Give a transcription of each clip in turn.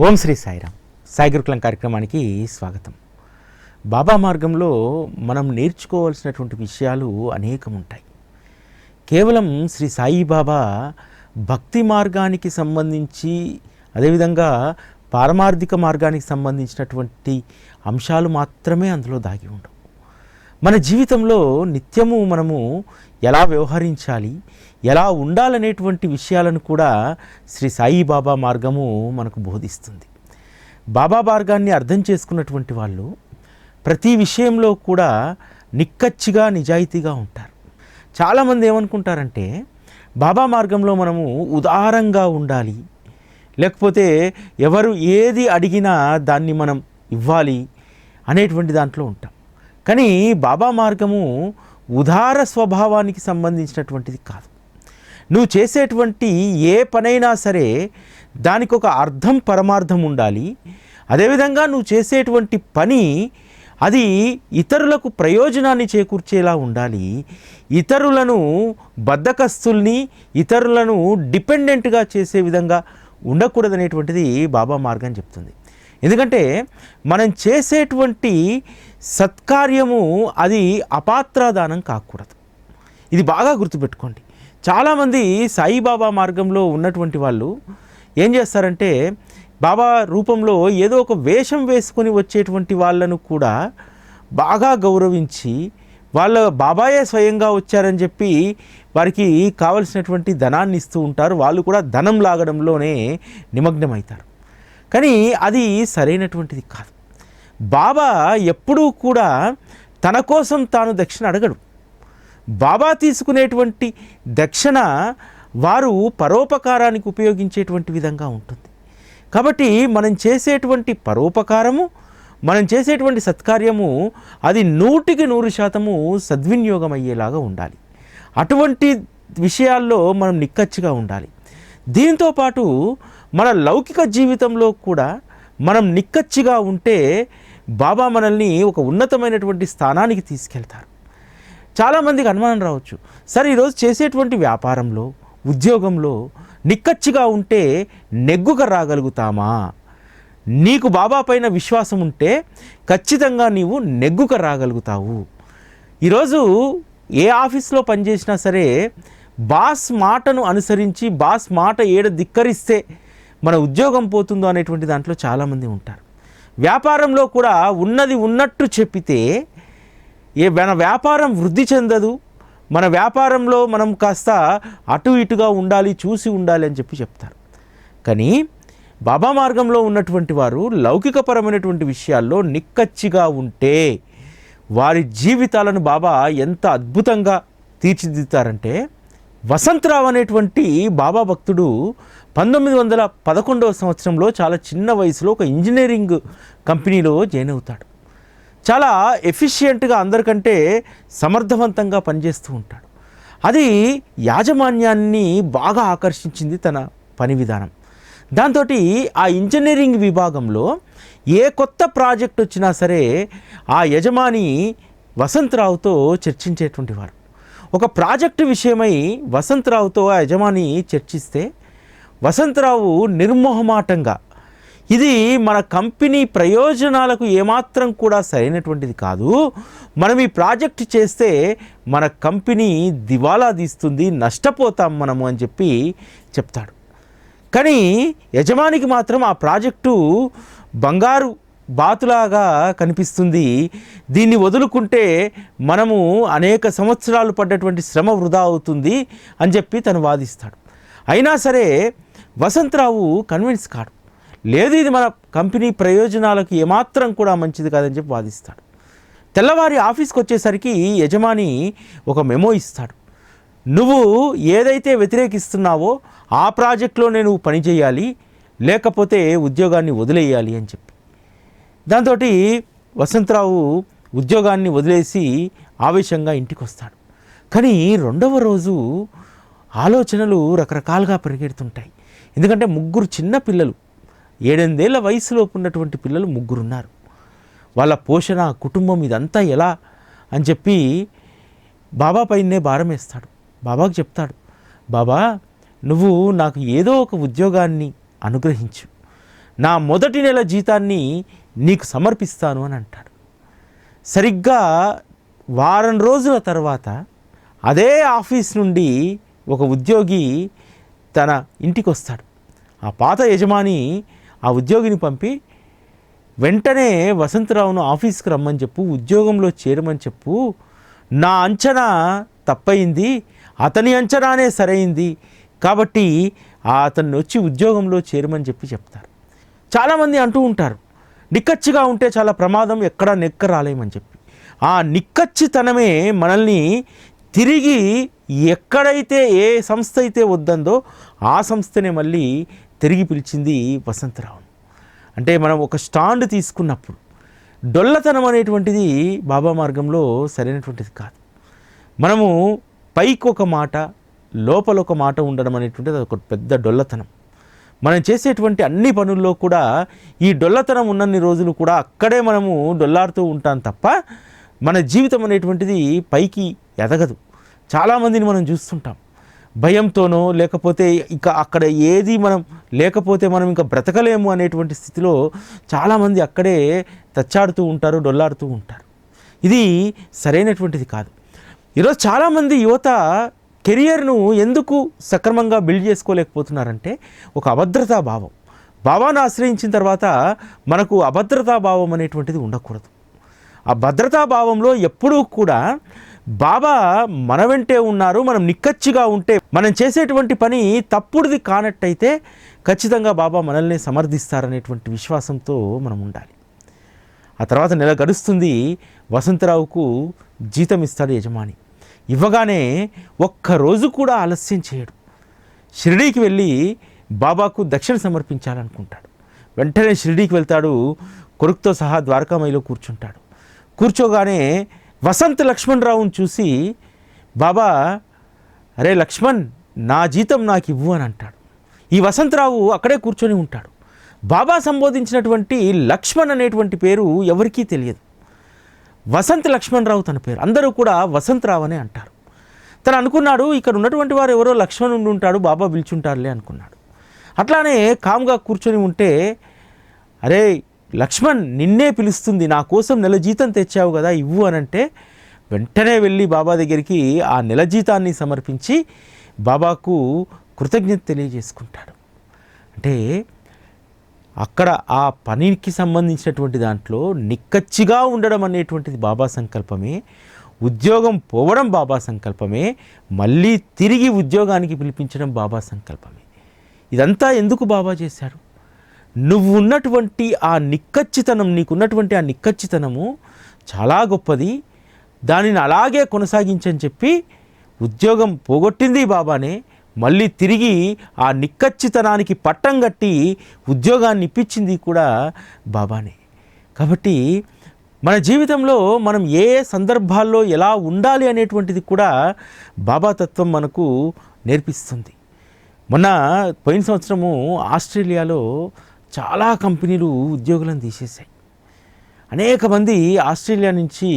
ఓం శ్రీ సాయిరామ్. సాయి గురుకులం కార్యక్రమానికి స్వాగతం. బాబా మార్గంలో మనం నేర్చుకోవాల్సినటువంటి విషయాలు అనేకం ఉంటాయి కేవలం శ్రీ సాయిబాబా భక్తి మార్గానికి సంబంధించి అదేవిధంగా పారమార్థిక మార్గానికి సంబంధించినటువంటి అంశాలు మాత్రమే అందులో దాగి ఉండవు. మన జీవితంలో నిత్యము మనము ఎలా వ్యవహరించాలి ఎలా ఉండాలనేటువంటి విషయాలను కూడా శ్రీ సాయిబాబా మార్గము మనకు బోధిస్తుంది. బాబా మార్గాన్ని అర్థం చేసుకున్నటువంటి వాళ్ళు ప్రతి విషయంలో కూడా నిక్కచ్చిగా నిజాయితీగా ఉంటారు. చాలామంది ఏమనుకుంటారంటే బాబా మార్గంలో మనము ఉదారంగా ఉండాలి. లేకపోతే ఎవరు ఏది అడిగినా దాన్ని మనం ఇవ్వాలి అనేటువంటి దాంట్లో ఉంటాం. కానీ బాబా మార్గము ఉదార స్వభావానికి సంబంధించినటువంటిది కాదు. నువ్వు చేసేటువంటి ఏ పనైనా సరే దానికి ఒక అర్థం పరమార్థం ఉండాలి. అదేవిధంగా నువ్వు చేసేటువంటి పని అది ఇతరులకు ప్రయోజనాన్ని చేకూర్చేలా ఉండాలి. ఇతరులను బద్దకస్తుల్ని ఇతరులను డిపెండెంట్గా చేసే విధంగా ఉండకూడదనేటువంటిది బాబా మార్గం చెప్తుంది. ఎందుకంటే మనం చేసేటువంటి సత్కార్యము అది అపాత్రాదానం కాకూడదు. ఇది బాగా గుర్తుపెట్టుకోండి. చాలామంది సాయిబాబా మార్గంలో ఉన్నటువంటి వాళ్ళు ఏం చేస్తారంటే బాబా రూపంలో ఏదో ఒక వేషం వేసుకొని వచ్చేటువంటి వాళ్ళను కూడా బాగా గౌరవించి వాళ్ళ బాబాయే స్వయంగా వచ్చారని చెప్పి వారికి కావలసినటువంటి ధనాన్ని ఇస్తూ ఉంటారు. వాళ్ళు కూడా ధనం లాగడంలోనే నిమగ్నమవుతారు. కానీ అది సరైనటువంటిది కాదు. బాబా ఎప్పుడూ కూడా తన కోసం తాను దక్షిణ అడగడు. బాబా తీసుకునేటువంటి దక్షిణ వారు పరోపకారానికి ఉపయోగించేటువంటి విధంగా ఉంటుంది. కాబట్టి మనం చేసేటువంటి పరోపకారము మనం చేసేటువంటి సత్కార్యము అది నూటికి నూరు శాతము సద్వినియోగం అయ్యేలాగా ఉండాలి. అటువంటి విషయాల్లో మనం నిక్కచ్చిగా ఉండాలి. దీంతో పాటు మన లౌకిక జీవితంలో కూడా మనం నిక్కచ్చిగా ఉంటే బాబా మనల్ని ఒక ఉన్నతమైనటువంటి స్థానానికి తీసుకెళ్తారు. చాలామందికి అనుమానం రావచ్చు. సరే ఈరోజు చేసేటువంటి వ్యాపారంలో ఉద్యోగంలో నిక్కచ్చిగా ఉంటే నెగ్గుగా రాగలుగుతామా? నీకు బాబా పైన విశ్వాసం ఉంటే ఖచ్చితంగా నీవు నెగ్గుక రాగలుగుతావు. ఈరోజు ఏ ఆఫీస్లో పనిచేసినా సరే బాస్ మాటను అనుసరించి బాస్ మాట ఏడ ధిక్కరిస్తే మన ఉద్యోగం పోతుందో అనేటువంటి దాంట్లో చాలామంది ఉంటారు. వ్యాపారంలో కూడా ఉన్నది ఉన్నట్టు చెప్పితే ఏ మన వ్యాపారం వృద్ధి చెందదు. మన వ్యాపారంలో మనం కాస్త అటు ఇటుగా ఉండాలి చూసి ఉండాలి అని చెప్పి చెప్తారు. కానీ బాబా మార్గంలో ఉన్నటువంటి వారు లౌకికపరమైనటువంటి విషయాల్లో నిక్కచ్చిగా ఉంటే వారి జీవితాలను బాబా ఎంత అద్భుతంగా తీర్చిదిద్దుతారంటే వసంతరావు అనేటువంటి బాబా భక్తుడు పంతొమ్మిది వందల పదకొండవ సంవత్సరంలో చాలా చిన్న వయసులో ఒక ఇంజనీరింగ్ కంపెనీలో జాయిన్ అవుతాడు. చాలా ఎఫిషియెంట్గా అందరికంటే సమర్థవంతంగా పనిచేస్తూ ఉంటాడు. అది యాజమాన్యాన్ని బాగా ఆకర్షించింది తన పని విధానం. దాంతో ఆ ఇంజనీరింగ్ విభాగంలో ఏ కొత్త ప్రాజెక్ట్ వచ్చినా సరే ఆ యజమాని వసంతరావుతో చర్చించేటువంటి వారు. ఒక ప్రాజెక్టు విషయమై వసంతరావుతో ఆ యజమాని చర్చిస్తే వసంతరావు నిర్మోహమాటంగా ఇది మన కంపెనీ ప్రయోజనాలకు ఏమాత్రం కూడా సరైనటువంటిది కాదు. మనం ఈ ప్రాజెక్ట్ చేస్తే మన కంపెనీ దివాలా తీస్తుంది నష్టపోతాం మనము అని చెప్పి చెప్తాడు. కానీ యజమానికి మాత్రం ఆ ప్రాజెక్టు బంగారు బాతులాగా కనిపిస్తుంది. దీన్ని వదులుకుంటే మనము అనేక సంవత్సరాలు పడ్డటువంటి శ్రమ వృధా అవుతుంది అని చెప్పి తను వాదిస్తాడు. అయినా సరే వసంతరావు కన్విన్స్ కాడు. లేదు ఇది మన కంపెనీ ప్రయోజనాలకు ఏమాత్రం కూడా మంచిది కాదని చెప్పి వాదిస్తాడు. తెల్లవారి ఆఫీస్కి వచ్చేసరికి యజమాని ఒక మెమో ఇస్తాడు. నువ్వు ఏదైతే వ్యతిరేకిస్తున్నావో ఆ ప్రాజెక్ట్లో నేను పని చేయాలి లేకపోతే ఉద్యోగాన్ని వదిలేయాలి అని చెప్పి. దాంతో వసంతరావు ఉద్యోగాన్ని వదిలేసి ఆవేశంగా ఇంటికి వస్తాడు కానీ రెండవ రోజు ఆలోచనలు రకరకాలుగా పరిగెడుతుంటాయి. ఎందుకంటే ముగ్గురు చిన్న పిల్లలు. ఏడెనిమిదేళ్ళ వయసులోపు ఉన్నటువంటి పిల్లలు ముగ్గురున్నారు. వాళ్ళ పోషణ కుటుంబం ఇదంతా ఎలా అని చెప్పి బాబా పైనే భారం వేస్తాడు. బాబాకు చెప్తాడు బాబా నువ్వు నాకు ఏదో ఒక ఉద్యోగాన్ని అనుగ్రహించు. నా మొదటి నెల జీతాన్ని నీకు సమర్పిస్తాను అని అంటాడు. సరిగ్గా వారం రోజుల తర్వాత అదే ఆఫీస్ నుండి ఒక ఉద్యోగి తన ఇంటికి వస్తాడు ఆ పాత యజమాని ఆ ఉద్యోగిని పంపి వెంటనే వసంతరావును ఆఫీస్కి రమ్మని చెప్పు ఉద్యోగంలో చేరమని చెప్పు. నా అంచనా తప్పయింది అతని అంచనానే సరైంది కాబట్టి అతన్ని వచ్చి ఉద్యోగంలో చేరమని చెప్పి చెప్తారు. చాలామంది అంటూ ఉంటారు నిక్కచ్చిగా ఉంటే చాలా ప్రమాదం ఎక్కడ నెక్క రాలేమని చెప్పి. ఆ నిక్కచ్చితనమే మనల్ని తిరిగి ఎక్కడైతే ఏ సంస్థ అయితే వద్దందో ఆ సంస్థనే మళ్ళీ తిరిగి పిలిచింది వసంతరావును అంటే మనం ఒక స్టాండ్ తీసుకున్నప్పుడు డొల్లతనం అనేటువంటిది బాబా మార్గంలో సరైనటువంటిది కాదు. మనము పైకి ఒక మాట లోపల ఒక మాట ఉండడం అనేటువంటిది అది ఒక పెద్ద డొల్లతనం. మనం చేసేటువంటి అన్ని పనుల్లో కూడా ఈ డొల్లతనం ఉన్నన్ని రోజులు కూడా అక్కడే మనము డొల్లాడుతూ ఉంటాం తప్ప మన జీవితం అనేటువంటిది పైకి ఎదగదు. చాలామందిని మనం చూస్తుంటాం. భయంతోనో లేకపోతే ఇక అక్కడ ఏది మనం లేకపోతే మనం ఇంకా బ్రతకలేము అనేటువంటి స్థితిలో చాలామంది అక్కడే తచ్చాడుతూ ఉంటారు డొల్లాడుతూ ఉంటారు. ఇది సరైనటువంటిది కాదు. ఈరోజు చాలామంది యువత కెరియర్ను ఎందుకు సక్రమంగా బిల్డ్ చేసుకోలేకపోతున్నారంటే ఒక అభద్రతా భావం. భావాన్ని ఆశ్రయించిన తర్వాత మనకు అభద్రతా భావం అనేటువంటిది ఉండకూడదు. ఆ భద్రతా భావంలో ఎప్పుడూ కూడా బాబా మన వెంటే ఉన్నారు మనం నిక్కచ్చిగా ఉంటే మనం చేసేటువంటి పని తప్పుడుది కానట్టయితే ఖచ్చితంగా బాబా మనల్ని సమర్థిస్తారనేటువంటి విశ్వాసంతో మనం ఉండాలి. ఆ తర్వాత నెల గడుస్తుంది వసంతరావుకు జీతం ఇస్తాడు యజమాని. ఇవ్వగానే ఒక్కరోజు కూడా ఆలస్యం చేయడు. షిరిడీకి వెళ్ళి బాబాకు దక్షిణ సమర్పించాలనుకుంటాడు. వెంటనే షిరిడీకి వెళ్తాడు కొడుకుతో సహా ద్వారకామయిలో కూర్చుంటాడు. కూర్చోగానే వసంత్ లక్ష్మణరావును చూసి బాబా అరే లక్ష్మణ్ నా జీతం నాకు ఇవ్వు అని అంటాడు. ఈ వసంతరావు అక్కడే కూర్చొని ఉంటాడు. బాబా సంబోధించినటువంటి లక్ష్మణ్ అనేటువంటి పేరు ఎవరికీ తెలియదు. వసంత్ లక్ష్మణరావు తన పేరు. అందరూ కూడా వసంతరావు అనే అంటారు. తను అనుకున్నాడు ఇక్కడ ఉన్నటువంటి వారు ఎవరో లక్ష్మణ్ ఉండి ఉంటాడు బాబా పిలుచుంటారులే అనుకున్నాడు. అట్లానే కామ్గా కూర్చొని ఉంటే అరే లక్ష్మణ్ నిన్నే పిలుస్తుంది నా కోసం నెల జీతం తెచ్చావు కదా ఇవ్వు అని అంటే వెంటనే వెళ్ళి బాబా దగ్గరికి ఆ నెల జీతాన్ని సమర్పించి బాబాకు కృతజ్ఞత తెలియజేసుకుంటాడు. అంటే అక్కడ ఆ పనికి సంబంధించినటువంటి దాంట్లో నిక్కచ్చిగా ఉండడం అనేటువంటిది బాబా సంకల్పమే ఉద్యోగం పోవడం బాబా సంకల్పమే మళ్ళీ తిరిగి ఉద్యోగానికి పిలిపించడం బాబా సంకల్పమే. ఇదంతా ఎందుకు బాబా చేశాడు? నువ్వు ఉన్నటువంటి ఆ నిక్కచ్చితనం నీకున్నటువంటి ఆ నిక్కచ్చితనము చాలా గొప్పది. దానిని అలాగే కొనసాగించని చెప్పి ఉద్యోగం పోగొట్టింది బాబానే. మళ్ళీ తిరిగి ఆ నిక్కచ్చితనానికి పట్టం కట్టి ఉద్యోగాన్ని ఇప్పించింది కూడా బాబానే. కాబట్టి మన జీవితంలో మనం ఏ సందర్భాల్లో ఎలా ఉండాలి అనేటువంటిది కూడా బాబా తత్వం మనకు నేర్పిస్తుంది. మొన్న పోయిన సంవత్సరము ఆస్ట్రేలియాలో చాలా కంపెనీలు ఉద్యోగులను తీసేశాయి. అనేక మంది ఆస్ట్రేలియా నుంచి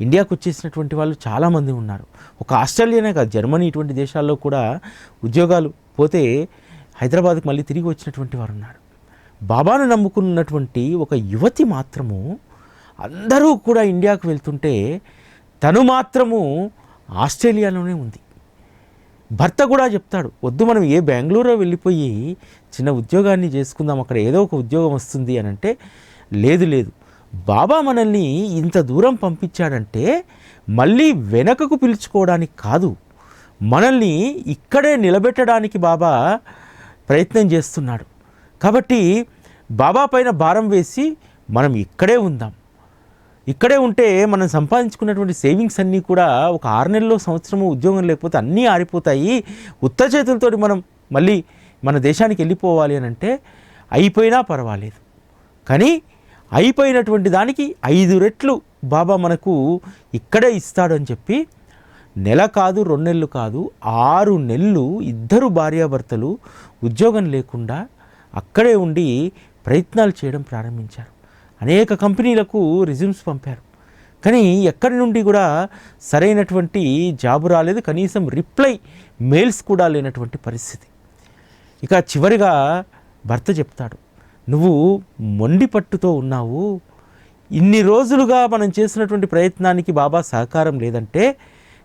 ఇండియాకు వచ్చేసినటువంటి వాళ్ళు చాలామంది ఉన్నారు. ఒక ఆస్ట్రేలియానే కాదు జర్మనీ ఇటువంటి దేశాల్లో కూడా ఉద్యోగాలు పోతే హైదరాబాద్కి మళ్ళీ తిరిగి వచ్చినటువంటి వారు ఉన్నారు. బాబాను నమ్ముకున్నటువంటి ఒక యువతి మాత్రము అందరూ కూడా ఇండియాకు వెళ్తుంటే తను మాత్రము ఆస్ట్రేలియాలోనే ఉంది. భర్త కూడా చెప్తాడు వద్దు మనం ఏ బెంగళూరు వెళ్ళిపోయి చిన్న ఉద్యోగాన్ని చేసుకుందాం అక్కడ ఏదో ఒక ఉద్యోగం వస్తుంది అని అంటే లేదు లేదు. బాబా మనల్ని ఇంత దూరం పంపించాడంటే మళ్ళీ వెనకకు పిలుచుకోవడానికి కాదు. మనల్ని ఇక్కడే నిలబెట్టడానికి బాబా ప్రయత్నం చేస్తున్నాడు. కాబట్టి బాబా పైన భారం వేసి మనం ఇక్కడే ఉందాం. ఇక్కడే ఉంటే మనం సంపాదించుకున్నటువంటి సేవింగ్స్ అన్నీ కూడా ఒక ఆరు నెలల్లో సంవత్సరము ఉద్యోగం లేకపోతే అన్నీ ఆరిపోతాయి. ఉత్త చేతులతో మనం మళ్ళీ మన దేశానికి వెళ్ళిపోవాలి అని అంటే అయిపోయినా పర్వాలేదు. కానీ అయిపోయినటువంటి దానికి ఐదు రెట్లు బాబా మనకు ఇక్కడే ఇస్తాడని చెప్పి నెల కాదు రెండు నెలలు కాదు ఆరు నెలలు ఇద్దరు భార్యాభర్తలు ఉద్యోగం లేకుండా అక్కడే ఉండి ప్రయత్నాలు చేయడం ప్రారంభించారు. అనేక కంపెనీలకు రిజ్యూమ్స్ పంపారు. కానీ ఎక్కడి నుండి కూడా సరైనటువంటి జాబు రాలేదు. కనీసం రిప్లై మెయిల్స్ కూడా లేనటువంటి పరిస్థితి. ఇక చివరిగా భర్త చెప్తాడు నువ్వు మొండి పట్టుతో ఉన్నావు. ఇన్ని రోజులుగా మనం చేసినటువంటి ప్రయత్నానికి బాబా సహకారం లేదంటే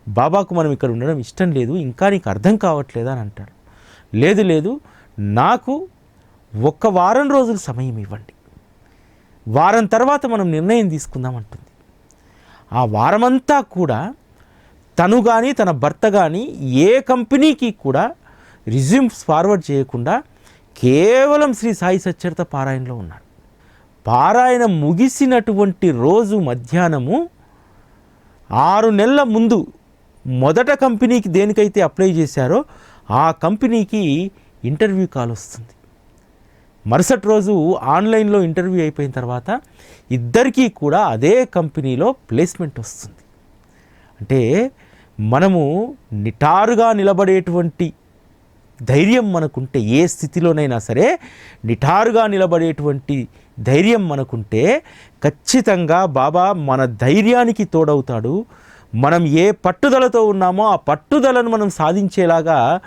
బాబాకు మనం ఇక్కడ ఉండడం ఇష్టం లేదు ఇంకా నీకు అర్థం కావట్లేదా? అని అంటాడు. లేదు లేదు. నాకు ఒక్క వారం రోజులు సమయం ఇవ్వండి. వారం తర్వాత మనం నిర్ణయం తీసుకుందాం అంటుంది. ఆ వారమంతా కూడా తను కానీ తన భర్త కానీ ఏ కంపెనీకి కూడా రిజ్యూమ్స్ ఫార్వర్డ్ చేయకుండా కేవలం శ్రీ సాయి సచ్చరిత పారాయణలో ఉన్నాడు. పారాయణ ముగిసినటువంటి రోజు మధ్యాహ్నము ఆరు నెలల ముందు మొదట కంపెనీకి దేనికైతే అప్లై చేశారో ఆ కంపెనీకి ఇంటర్వ్యూ కాల్ వస్తుంది. మరుసటి రోజు ఆన్లైన్లో ఇంటర్వ్యూ అయిపోయిన తర్వాత ఇద్దరికీ కూడా అదే కంపెనీలో ప్లేస్మెంట్ వస్తుంది. అంటే మనము నిటారుగా నిలబడేటువంటి ధైర్యం మనకుంటే ఏ స్థితిలోనైనా సరే నిఠారుగా నిలబడేటువంటి ధైర్యం మనకుంటే ఖచ్చితంగా బాబా మన ధైర్యానికి తోడవుతాడు. మనం ఏ పట్టుదలతో ఉన్నామో ఆ పట్టుదలను మనం సాధించేలాగా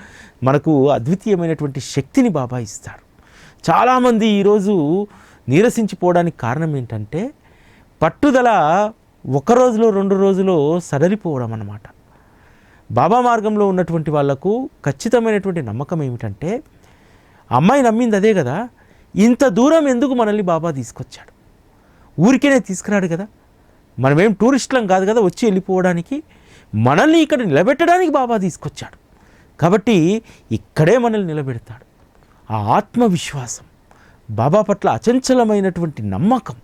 మనకు అద్వితీయమైనటువంటి శక్తిని బాబా ఇస్తాడు. చాలామంది ఈరోజు నీరసించిపోవడానికి కారణం ఏంటంటే పట్టుదల ఒక రోజులో రెండు రోజులో సడలిపోవడం అన్నమాట. బాబా మార్గంలో ఉన్నటువంటి వాళ్ళకు ఖచ్చితమైనటువంటి నమ్మకం ఏమిటంటే అమ్మాయి నమ్మింది అదే కదా ఇంత దూరం ఎందుకు మనల్ని బాబా తీసుకొచ్చాడు? ఊరికేనే తీసుకురాడు కదా. మనమేం టూరిస్టులం కాదు కదా వచ్చి వెళ్ళిపోవడానికి మనల్ని ఇక్కడ నిలబెట్టడానికి బాబా తీసుకొచ్చాడు. కాబట్టి ఇక్కడే మనల్ని నిలబెడతాడు. ఆ ఆత్మవిశ్వాసం బాబా పట్ల అచంచలమైనటువంటి నమ్మకం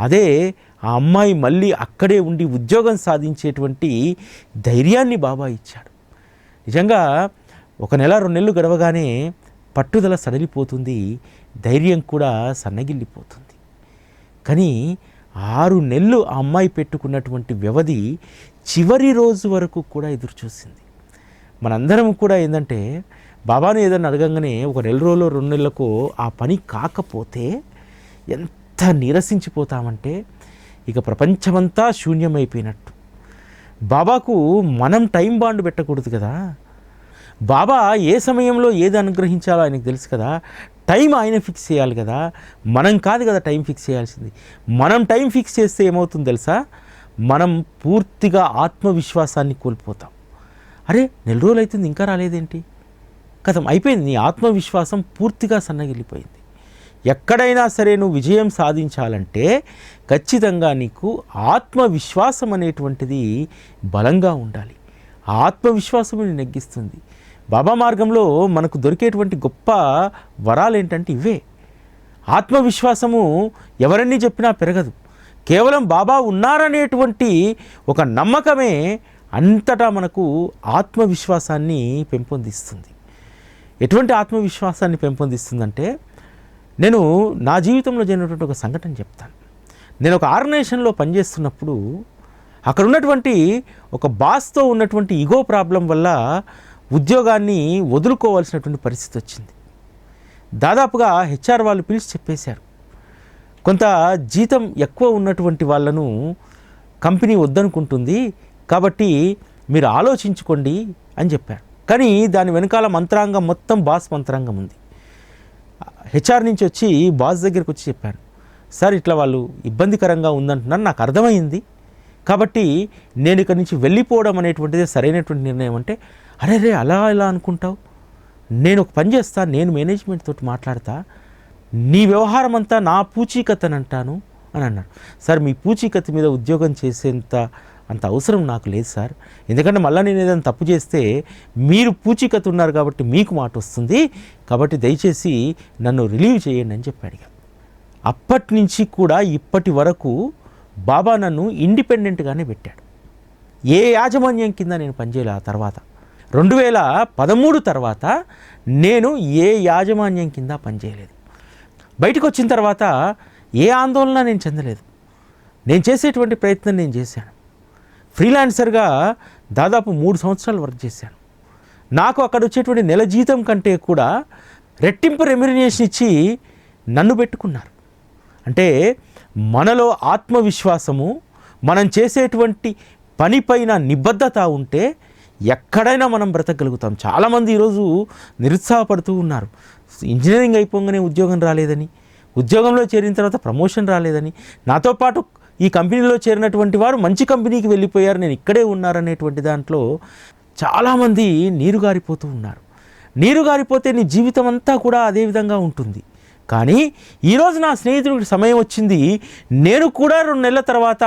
అదే ఆ అమ్మాయి మళ్ళీ అక్కడే ఉండి ఉద్యోగం సాధించేటువంటి ధైర్యాన్ని బాబా ఇచ్చాడు. నిజంగా ఒక నెల రెండు నెలలు గడవగానే పట్టుదల సడలిపోతుంది ధైర్యం కూడా సన్నగిల్లిపోతుంది. కానీ ఆరు నెలలు ఆ అమ్మాయి పెట్టుకున్నటువంటి వ్యవధి చివరి రోజు వరకు కూడా ఎదురుచూసింది. మనందరం కూడా ఏంటంటే బాబాను ఏదైనా అడగంగానే ఒక నెల రోజులు రెండు నెలలకు ఆ పని కాకపోతే ఎంత నిరసించిపోతామంటే ఇక ప్రపంచమంతా శూన్యమైపోయినట్టు. బాబాకు మనం టైం బాండ్ పెట్టకూడదు కదా. బాబా ఏ సమయంలో ఏది అనుగ్రహించాలో ఆయనకు తెలుసు కదా. టైం ఆయన ఫిక్స్ చేయాలి కదా. మనం కాదు కదా టైం ఫిక్స్ చేయాల్సింది. మనం టైం ఫిక్స్ చేస్తే ఏమవుతుంది తెలుసా? మనం పూర్తిగా ఆత్మవిశ్వాసాన్ని కోల్పోతాం. అరే నెల రోజులు అవుతుంది ఇంకా రాలేదేంటి? కథం అయిపోయింది. నీ ఆత్మవిశ్వాసం పూర్తిగా సన్నగిల్లిపోయింది. ఎక్కడైనా సరే నువ్వు విజయం సాధించాలంటే ఖచ్చితంగా నీకు ఆత్మవిశ్వాసం అనేటువంటిది బలంగా ఉండాలి. ఆత్మవిశ్వాసం నెగ్గిస్తుంది. బాబా మార్గంలో మనకు దొరికేటువంటి గొప్ప వరాలు ఏంటంటే ఇవే. ఆత్మవిశ్వాసము ఎవరన్నీ చెప్పినా పెరగదు. కేవలం బాబా ఉన్నారనేటువంటి ఒక నమ్మకమే అంతటా మనకు ఆత్మవిశ్వాసాన్ని పెంపొందిస్తుంది. ఎటువంటి ఆత్మవిశ్వాసాన్ని పెంపొందిస్తుందంటే నేను నా జీవితంలో జరిగినటువంటి ఒక సంఘటన చెప్తాను. నేను ఒక ఆర్గనైజేషన్లో పనిచేస్తున్నప్పుడు అక్కడ ఉన్నటువంటి ఒక బాస్తో ఉన్నటువంటి ఈగో ప్రాబ్లం వల్ల ఉద్యోగాన్ని వదులుకోవాల్సినటువంటి పరిస్థితి వచ్చింది. దాదాపుగా హెచ్ఆర్ వాళ్ళు పిలిచి చెప్పేశారు. కొంత జీతం ఎక్కువ ఉన్నటువంటి వాళ్ళను కంపెనీ వద్దనుకుంటుంది కాబట్టి మీరు ఆలోచించుకోండి అని చెప్పారు. కానీ దాని వెనకాల మంత్రాంగం మొత్తం బాస్ మంత్రాంగం ఉంది. హెచ్ఆర్ నుంచి వచ్చి బాస్ దగ్గరికి వచ్చి చెప్పాను సార్ ఇట్లా వాళ్ళు ఇబ్బందికరంగా ఉందంటున్నారు నాకు అర్థమైంది. కాబట్టి నేను ఇక్కడి నుంచి వెళ్ళిపోవడం అనేటువంటిది సరైనటువంటి నిర్ణయం అంటే అరే రే అలా ఇలా అనుకుంటావు? నేను ఒక పని చేస్తా నేను మేనేజ్మెంట్ తోటి మాట్లాడతా నీ వ్యవహారం అంతా నా పూచీకత్ అని అంటాను అని అన్నాడు సార్ మీ పూచీకత్ మీద ఉద్యోగం చేసేంత అంత అవసరం నాకు లేదు సార్. ఎందుకంటే మళ్ళీ నేను ఏదైనా తప్పు చేస్తే మీరు పూచీకత్తు ఉన్నారు కాబట్టి మీకు మాట వస్తుంది కాబట్టి దయచేసి నన్ను రిలీవ్ చేయండి అని చెప్పాడు ఇక అప్పటి నుంచి కూడా ఇప్పటి వరకు బాబా నన్ను ఇండిపెండెంట్గానే పెట్టాడు. ఏ యాజమాన్యం కింద నేను పనిచేయలే ఆ తర్వాత. రెండు వేల పదమూడు తర్వాత నేను ఏ యాజమాన్యం కింద పనిచేయలేదు. బయటకు వచ్చిన తర్వాత ఏ ఆందోళన నేను చెందలేదు. నేను చేసేటువంటి ప్రయత్నం నేను చేశాను. ఫ్రీలాన్సర్గా దాదాపు మూడు సంవత్సరాలు వర్క్ చేశాను. నాకు అక్కడ వచ్చేటువంటి నెల జీతం కంటే కూడా రెట్టింపు రెమ్యునేషన్ ఇచ్చి నన్ను పెట్టుకున్నారు. అంటే మనలో ఆత్మవిశ్వాసము మనం చేసేటువంటి పనిపైన నిబద్ధత ఉంటే ఎక్కడైనా మనం బ్రతకగలుగుతాం. చాలామంది ఈరోజు నిరుత్సాహపడుతూ ఉన్నారు. ఇంజనీరింగ్ అయిపోగానే ఉద్యోగం రాలేదని ఉద్యోగంలో చేరిన తర్వాత ప్రమోషన్ రాలేదని నాతో పాటు ఈ కంపెనీలో చేరినటువంటి వారు మంచి కంపెనీకి వెళ్ళిపోయారు నేను ఇక్కడే ఉన్నారనేటువంటి దాంట్లో చాలామంది నీరు గారిపోతూ ఉన్నారు. నీరు గారిపోతే నీ జీవితం అంతా కూడా అదే విధంగా ఉంటుంది. కానీ ఈరోజు నా స్నేహితుడికి సమయం వచ్చింది. నేను కూడా రెండు నెలల తర్వాత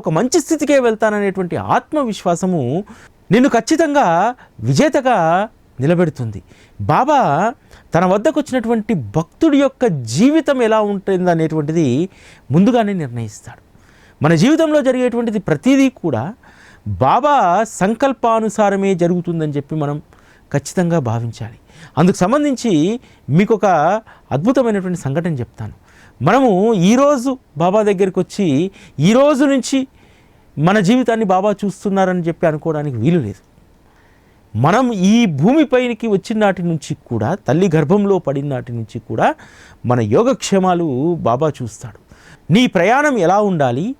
ఒక మంచి స్థితికే వెళ్తాననేటువంటి ఆత్మవిశ్వాసము నిన్ను ఖచ్చితంగా విజేతగా నిలబెడుతుంది. బాబా తన వద్దకు వచ్చినటువంటి భక్తుడి యొక్క జీవితం ఎలా ఉంటుంది అనేటువంటిది ముందుగానే నిర్ణయిస్తాడు. మన జీవితంలో జరిగేటువంటిది ప్రతిదీ కూడా బాబా సంకల్పానుసారమే జరుగుతుందని చెప్పి మనం ఖచ్చితంగా భావించాలి. అందుకు సంబంధించి మీకు ఒక అద్భుతమైనటువంటి సంఘటన చెప్తాను. మనము ఈరోజు బాబా దగ్గరికి వచ్చి ఈరోజు నుంచి మన జీవితాన్ని బాబా చూస్తున్నారని చెప్పి అనుకోవడానికి వీలు లేదు. మనం ఈ భూమిపైకి వచ్చిన నాటి నుంచి కూడా తల్లి గర్భంలో పడిన నాటి నుంచి కూడా మన యోగక్షేమాలు బాబా చూస్తాడు. నీ ప్రయాణం ఎలా ఉండాలి?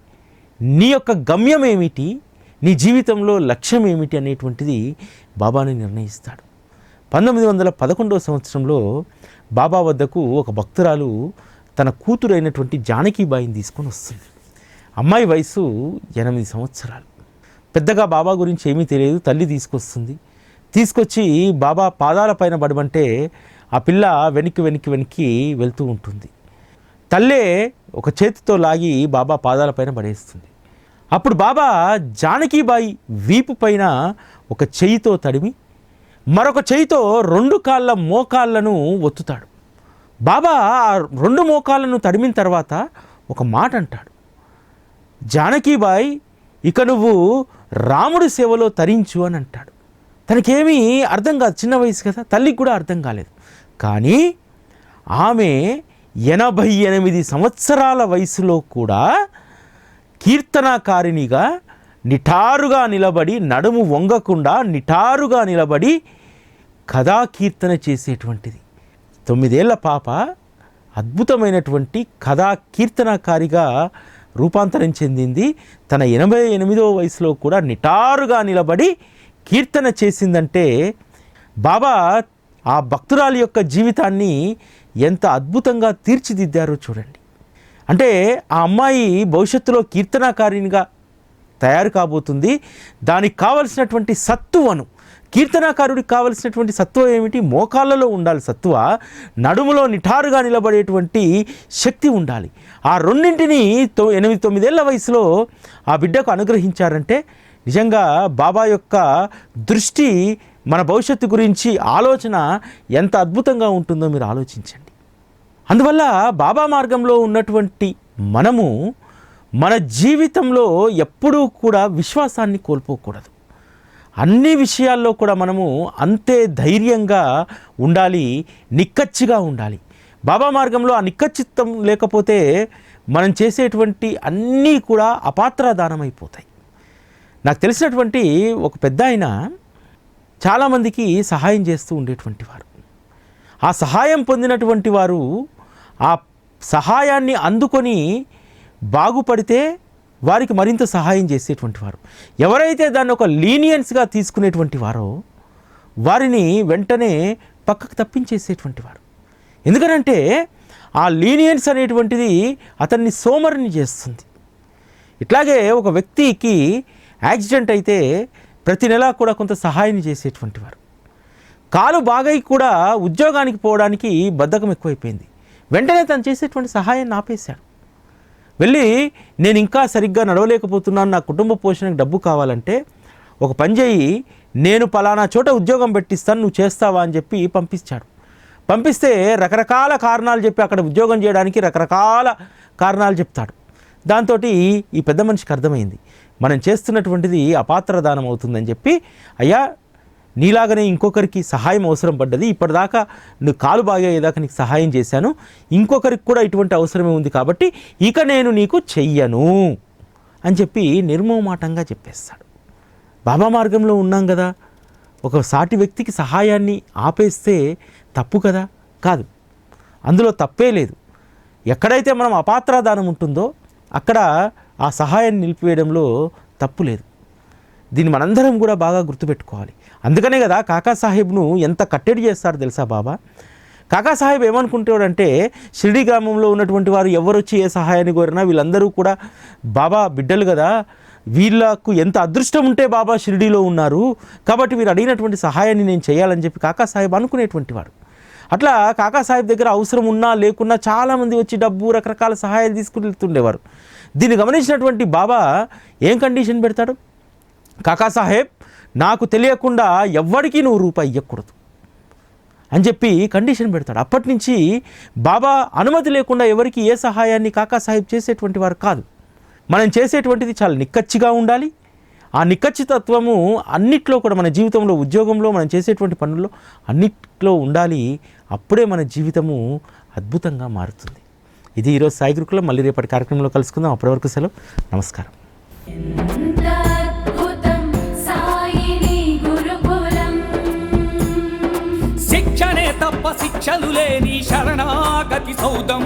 నీ యొక్క గమ్యం ఏమిటి నీ జీవితంలో లక్ష్యం ఏమిటి అనేటువంటిది బాబాని నిర్ణయిస్తాడు. పంతొమ్మిది వందల పదకొండవ సంవత్సరంలో బాబా వద్దకు ఒక భక్తురాలు తన కూతురైనటువంటి జానకీబాయిని తీసుకొని వస్తుంది. అమ్మాయి వయసు ఎనిమిది సంవత్సరాలు. పెద్దగా బాబా గురించి ఏమీ తెలియదు తల్లి తీసుకొస్తుంది. తీసుకొచ్చి బాబా పాదాల పైన పడమంటే ఆ పిల్ల వెనక్కి వెనక్కి వెనక్కి వెళ్తూ ఉంటుంది. తల్లే ఒక చేతితో లాగి బాబా పాదాల పైన పడేస్తుంది. అప్పుడు బాబా జానకీబాయి వీపు పైన ఒక చెయ్యితో తడిమి మరొక చెయ్యితో రెండు కాళ్ళ మోకాళ్ళను ఒత్తుతాడు. బాబా ఆ రెండు మోకాళ్ళను తడిమిన తర్వాత ఒక మాట అంటాడు. జానకీబాయి ఇక నువ్వు రాముడి సేవలో తరించు అని అంటాడు. తనకేమీ అర్థం కాదు చిన్న వయసు కదా తల్లికి కూడా అర్థం కాలేదు. కానీ ఆమె ఎనభై ఎనిమిది సంవత్సరాల వయసులో కూడా కీర్తనకారిణిగా నిఠారుగా నిలబడి నడుము వంగకుండా నిఠారుగా నిలబడి కథా కీర్తన చేసేటువంటిది. తొమ్మిదేళ్ళ పాప అద్భుతమైనటువంటి కథా కీర్తనకారిగా రూపాంతరం చెందింది. తన ఎనభై ఎనిమిదవ వయసులో కూడా నిటారుగా నిలబడి కీర్తన చేసిందంటే బాబా ఆ భక్తురాలి యొక్క జీవితాన్ని ఎంత అద్భుతంగా తీర్చిదిద్దారో చూడండి. అంటే ఆ అమ్మాయి భవిష్యత్తులో కీర్తనాకారినిగా తయారు కాబోతుంది. దానికి కావలసినటువంటి సత్తువను కీర్తనాకారుడికి కావలసినటువంటి సత్వ ఏమిటి? మోకాళ్ళలో ఉండాలి సత్వ నడుములో నిఠారుగా నిలబడేటువంటి శక్తి ఉండాలి. ఆ రెండింటిని తొ ఎనిమిది తొమ్మిదేళ్ళ వయసులో ఆ బిడ్డకు అనుగ్రహించారంటే నిజంగా బాబా యొక్క దృష్టి మన భవిష్యత్తు గురించి ఆలోచన ఎంత అద్భుతంగా ఉంటుందో మీరు ఆలోచించండి. అందువల్ల బాబా మార్గంలో ఉన్నటువంటి మనము మన జీవితంలో ఎప్పుడూ కూడా విశ్వాసాన్ని కోల్పోకూడదు. అన్ని విషయాల్లో కూడా మనము అంతే ధైర్యంగా ఉండాలి నిక్కచ్చిగా ఉండాలి. బాబా మార్గంలో ఆ నిక్కచ్చిత్తం లేకపోతే మనం చేసేటువంటి అన్నీ కూడా అపాత్రదానం అయిపోతాయి నాకు తెలిసినటువంటి ఒక పెద్ద ఆయన చాలామందికి సహాయం చేస్తూ ఉండేటువంటి వారు. ఆ సహాయం పొందినటువంటి వారు ఆ సహాయాన్ని అందుకొని బాగుపడితే వారికి మరింత సహాయం చేసేటువంటి వారు. ఎవరైతే దాన్ని ఒక లీనియన్స్గా తీసుకునేటువంటి వారో వారిని వెంటనే పక్కకు తప్పించేసేటువంటి వారు. ఎందుకనంటే ఆ లీనియన్స్ అనేటువంటిది అతన్ని సోమరిని చేస్తుంది. ఇట్లాగే ఒక వ్యక్తికి యాక్సిడెంట్ అయితే ప్రతి నెలా కూడా కొంత సహాయం చేసేటువంటి వారు. కాలు బాగై కూడా ఉద్యోగానికి పోవడానికి బద్ధకం ఎక్కువైపోయింది. వెంటనే తను చేసేటువంటి సహాయాన్ని ఆపేశాడు వెళ్ళి నేను ఇంకా సరిగ్గా నడవలేకపోతున్నాను నా కుటుంబ పోషణకు డబ్బు కావాలంటే ఒక పని చేయి నేను పలానా చోట ఉద్యోగం పెట్టిస్తాను నువ్వు చేస్తావా అని చెప్పి పంపించాడు పంపిస్తే రకరకాల కారణాలు చెప్పి అక్కడ ఉద్యోగం చేయడానికి రకరకాల కారణాలు చెప్తాడు. దాంతో ఈ పెద్ద మనిషికి అర్థమైంది. మనం చేస్తున్నటువంటిది అపాత్రదానం అవుతుందని చెప్పి అయ్యా నీలాగనే ఇంకొకరికి సహాయం అవసరం పడ్డది. ఇప్పటిదాకా నువ్వు కాలు బాగేదాకా నీకు సహాయం చేశాను. ఇంకొకరికి కూడా ఇటువంటి అవసరమే ఉంది కాబట్టి ఇక నేను నీకు చెయ్యను అని చెప్పి నిర్మోమాటంగా చెప్పేస్తాడు. బాబా మార్గంలో ఉన్నాం కదా. ఒక సాటి వ్యక్తికి సహాయాన్ని ఆపేస్తే తప్పు కదా? కాదు. అందులో తప్పే లేదు. ఎక్కడైతే మనం అపాత్రాదానం ఉంటుందో అక్కడ ఆ సహాయాన్ని నిలిపివేయడంలో తప్పు లేదు. దీన్ని మనందరం కూడా బాగా గుర్తుపెట్టుకోవాలి. అందుకనే కదా కాకా సాహెబ్ను ఎంత కట్టడి చేస్తారు తెలుసా బాబా? కాకాసాహెబ్ ఏమనుకుంటాడంటే షిరిడి గ్రామంలో ఉన్నటువంటి వారు ఎవరు వచ్చి ఏ సహాయాన్ని కోరినా వీళ్ళందరూ కూడా బాబా బిడ్డలు కదా వీళ్ళకు ఎంత అదృష్టం ఉంటే బాబా షిరిడీలో ఉన్నారు కాబట్టి వీరు అడిగినటువంటి సహాయాన్ని నేను చేయాలని చెప్పి కాకాసాహెబ్ అనుకునేటువంటి వాడు. అట్లా కాకాసాహెబ్ దగ్గర అవసరం ఉన్నా లేకున్నా చాలామంది వచ్చి డబ్బు రకరకాల సహాయాలు తీసుకుని వెళ్తుండేవారు. దీన్ని గమనించినటువంటి బాబా ఏం కండిషన్ పెడతాడు? కాకా సాహెబ్ నాకు తెలియకుండా ఎవ్వడికి నువ్వు రూపాయి ఇవ్వకూడదు అని చెప్పి కండిషన్ పెడతాడు. అప్పటి నుంచి బాబా అనుమతి లేకుండా ఎవరికి ఏ సహాయాన్ని కాకాసాహెబ్ చేసేటువంటి వారు కాదు. మనం చేసేటువంటిది చాలా నిక్కచ్చిగా ఉండాలి. ఆ నిక్కచ్చితత్వము అన్నిట్లో కూడా మన జీవితంలో ఉద్యోగంలో మనం చేసేటువంటి పనుల్లో అన్నిట్లో ఉండాలి. అప్పుడే మన జీవితము అద్భుతంగా మారుతుంది. ఇది ఈరోజు సాయి గురుకులం. మళ్ళీ రేపటి కార్యక్రమంలో కలుసుకుందాం. అప్పటి వరకు సెలవు. నమస్కారం. శిక్షణే శిక్షలు లేని శరణాగతి సౌదం.